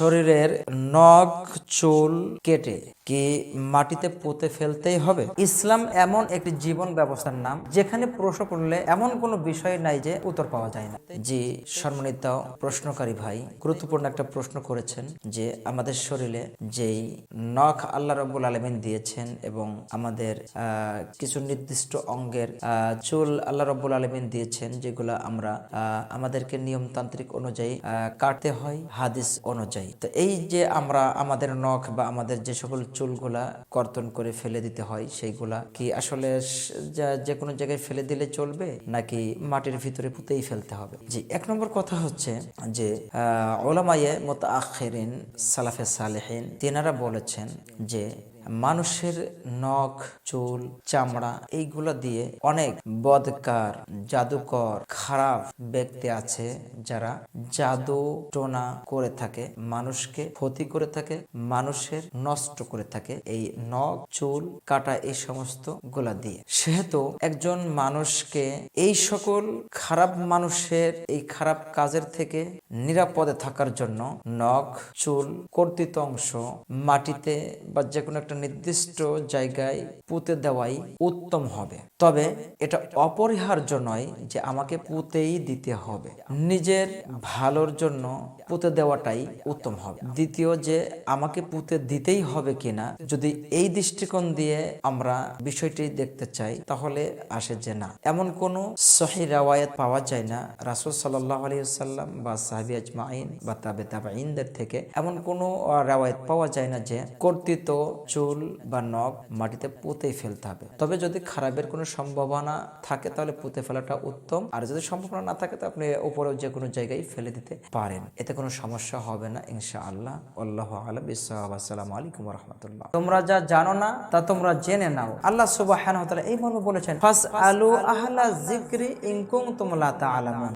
শরীরের নখ, চুল কেটে কি মাটিতে পুঁতে ফেলতেই হবে? ইসলাম এমন একটি জীবন ব্যবস্থার নাম, যেখানে প্রশ্ন করলে এমন কোনো বিষয় নাই যে উত্তর পাওয়া যায় না। জি, সম্মানিত প্রশ্নকারী ভাই, গুরুত্বপূর্ণ একটা প্রশ্ন করেছেন যে আমাদের শরীরে যেই নখ আল্লাহ রব্বুল আলমিন দিয়েছেন এবং আমাদের কিছু নির্দিষ্ট অঙ্গের চুল আল্লাহ রব্বুল আলমিন দিয়েছেন, যেগুলো আমরা আমাদেরকে নিয়মতান্ত্রিক অনুযায়ী কাটতে হয়, হাদিস অনুযায়ী। তো এই যে আমরা আমাদের নখ বা আমাদের যে সকল চুলগুলা কর্তন করে ফেলে দিতে হয় সেইগুলা কি আসলে যে কোনো জায়গায় ফেলে দিলে চলবে নাকি মাটির ভিতরে পুঁতেই ফেলতে হবে? জি এক নম্বর কথা হচ্ছে যে আহ, ওলামায়ে মত আখেরিন সালাফে সালেহিন তেনারা বলেছেন যে মানুষের নখ, চুল, চামড়া এইগুলো দিয়ে অনেক বদকার, জাদুকর, খারাপ ব্যক্তি আছে যারা জাদু টোনা করে থাকে, মানুষকে ক্ষতি করে থাকে, মানুষের নষ্ট করে থাকে এই নখ, চুল, কাটা এই সমস্ত গোলা দিয়ে। সেহেতু একজন মানুষকে এই সকল খারাপ মানুষের এই খারাপ কাজের থেকে নিরাপদে থাকার জন্য নখ, চুল, কর্তৃত অংশ মাটিতে বা যে কোনো একটা নির্দিষ্ট জায়গায় পুঁতে দেওয়াই উত্তম হবে। তবে এটা অপরিহার্য নয় যে আমাকে পুঁতেই দিতে হবে। নিজের ভালোর জন্য পুঁতে দেওয়াটাই উত্তম হবে। দ্বিতীয় যে আমাকে পুঁতে দিতেই হবে কিনা, যদি এই দৃষ্টিকোণ দিয়ে আমরা বিষয়টি দেখতে চাই, তাহলে আসে যে না। এমন কোনো সহি রাওয়ায়াত পাওয়া যায় না। রাসুল সাল্লাহ আলিয়াল্লাম বা সাহাবি আজমাইন বা তাবে তাবাইনদের থেকে এমন কোনো রাওয়ায়াত পাওয়া যায় না যে কর্তৃত চুল বা নখ মাটিতে পুঁতেই ফেলতে হবে। তবে যদি খারাপের কোনো সম্ভাবনা থাকে, তাহলে পুঁতে ফেলাটা উত্তম। আর যদি সম্ভাবনা না থাকে, তো আপনি উপরেও যে কোনো জায়গায় ফেলে দিতে পারেন। এতে কোনো সমস্যা হবে না ইনশা আল্লাহ আল্লাহ আলম আসসালামু আলাইকুম রহমতুল্লাহ। তোমরা যা জানো না, তা তোমরা জেনে নাও। আল্লাহ সুবাহ এই মর্মে বলেছেন ফাস আলু আহলা জিক্রি ইনকুম তোমলা তা আলামুন